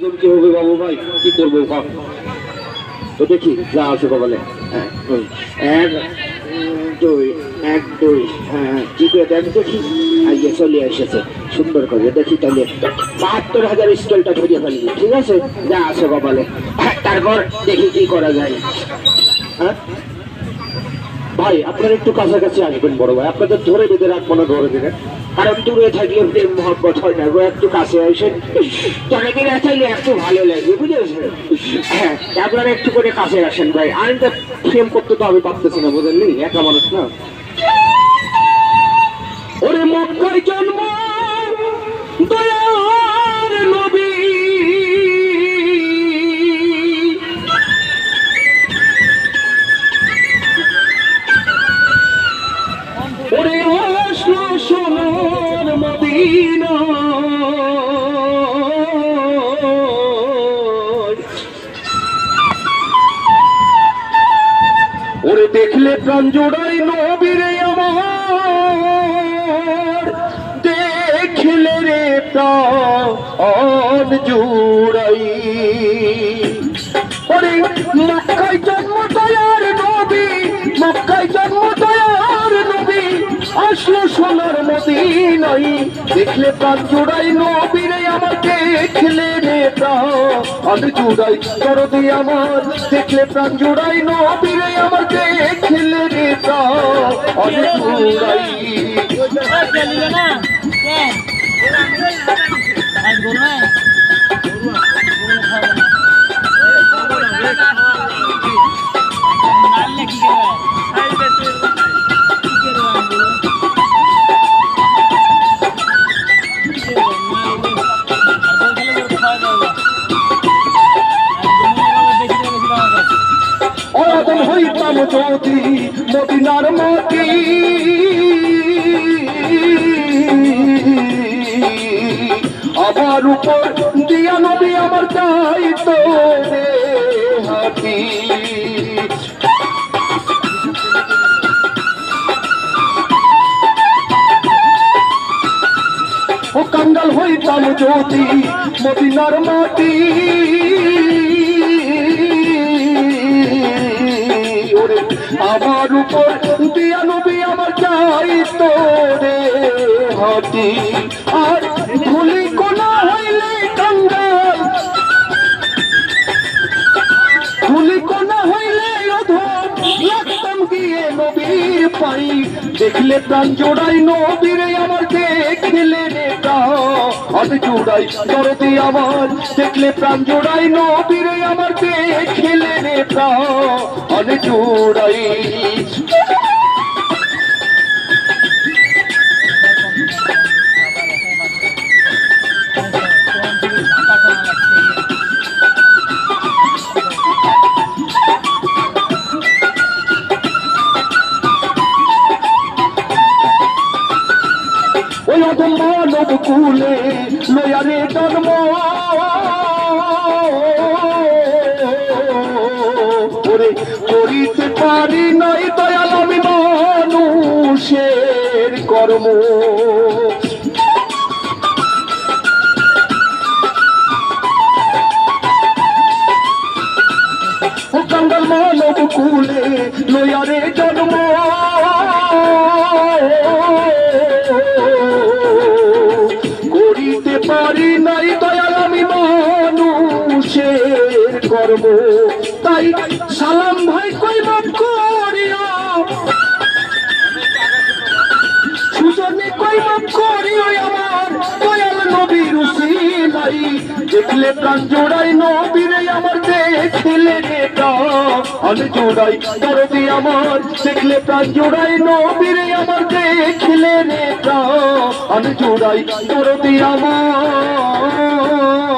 হবে বাবু ভাই? কি তো দেখি যা আছে হ্যাঁ এক দুই এক দুই। হ্যাঁ হ্যাঁ দেখ আইয়ে চলে এসেছে। সুন্দর করে দেখি তাহলে। বাহাত্তর হাজার স্কেলটা ধরিয়ে ফেলবি ঠিক আছে? যা আছে কপালে। হ্যাঁ, তারপর দেখি কি করা যায়। হ্যাঁ? ভাই আপনারা একটু কাছাকাছি আসবেন বড় ভাই। আপনাদের ধরে বেঁধে রাখব না ধরে দেবেন কারণ দূরে থাকলে প্রেম মহব্বত হয় না। গো একটু কাছে আসেন অনেকে চাইলে একটু ভালো লাগবে বুঝেছেন? হ্যাঁ আপনারা একটু করে কাছে আসেন ভাই। আমি তো প্রেম করতে তো আমি পারতেছি না বুঝলেন একা মানুষ না। ওরে মক্কায় জন্ম, দয়ার নবী। ওরে আসলো মদিনা ওরে দেখলে প্রাণ জোড়াই নবীরে আমার দেখলে রে প্রাণ জোড়াই ওরে মদিনাই দেখলে প্রাণ জোড়াই নবীরে আমার দেখলে রে প্রাণ। জোড়াই দরদি আমার। দেখলে প্রাণ জোড়াই নবীরে আমার দেখলে রে প্রাণ। জোড়াই না। হইতাম যদি মদিনার মাটি। আমার উপর দিয়া নবী আমার দায়িত্ব হাতি। ও কাঙ্গাল হইতাম যদি মদিনার মাটি। তোরে হাতি। আর ধুলি কোনা হইলে কাঙ্গাল ধুলি কোনা হইলে অধম লাগতাম গিয়ে নবীর পাই দেখলে প্রাণ জোড়াই নবীরে আমার দেখলে রে প্রাণ জোড়াই দরদি আমার দেখলে প্রাণ জোড়াই নবীরে আমার দেখলে রে প্রাণ জোড়াই ওই মানব কুলে লয়ারে জন্ম ওরে করিতে পারি নাই দয়াল আমি মানুষের কর্ম মানব কুলে লয়ারে জন্ম কর্ম তাই সালাম ভাই কই মাফ করিও সুজনে কই মাফ করিও আমার দয়াল নবীর উসিলাই দেখলে প্রাণ জোড়াই নবীরে আমার দেখলে রে প্রাণ জোড়াই দরদি আমার দেখলে প্রাণ জোড়াই নবীরে আমার দেখলে রে প্রাণ জোড়াই দরদি আমার।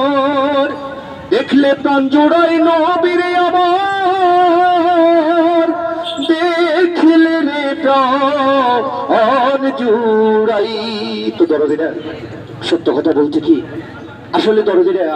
দেখলে প্রাণ জোড়াই নবীরে আমার দেখলে রে প্রাণ জোড়াই। তো দরদিনা সত্য কথা বলছে কি? আসলে দরদিরা